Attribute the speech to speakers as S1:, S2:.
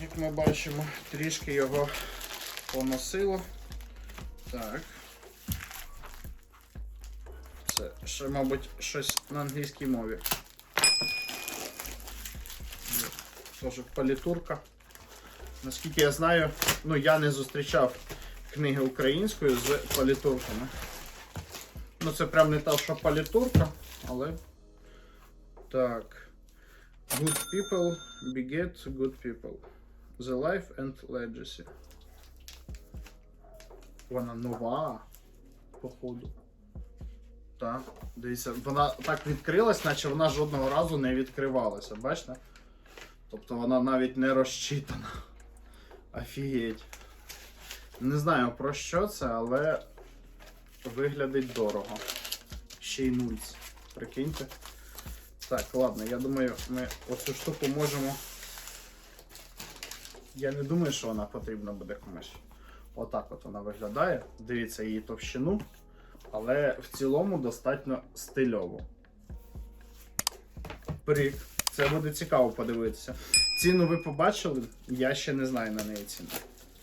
S1: як ми бачимо, трішки його поносило. Так. Це ще, мабуть, щось на англійській мові. Теж палітурка. Наскільки я знаю, ну я не зустрічав книги українською з палітурками. Ну, це прям не та, що палітурка, але. Так. Good people beget good people. The life and legacy. Вона нова, походу. Так, дивіться, вона так відкрилась, наче вона жодного разу не відкривалася, бачите? Тобто вона навіть не розчитана. Офігеть. Не знаю про що це, але виглядить дорого. Ще й нульц. Прикиньте. Так, ладно, я думаю, ми оцю штуку можемо. Я не думаю, що вона потрібна буде комусь. Отак от вона виглядає. Дивіться її товщину, але в цілому достатньо стильово. Прик. Це буде цікаво подивитися. Ціну ви побачили, я ще не знаю на неї ціну.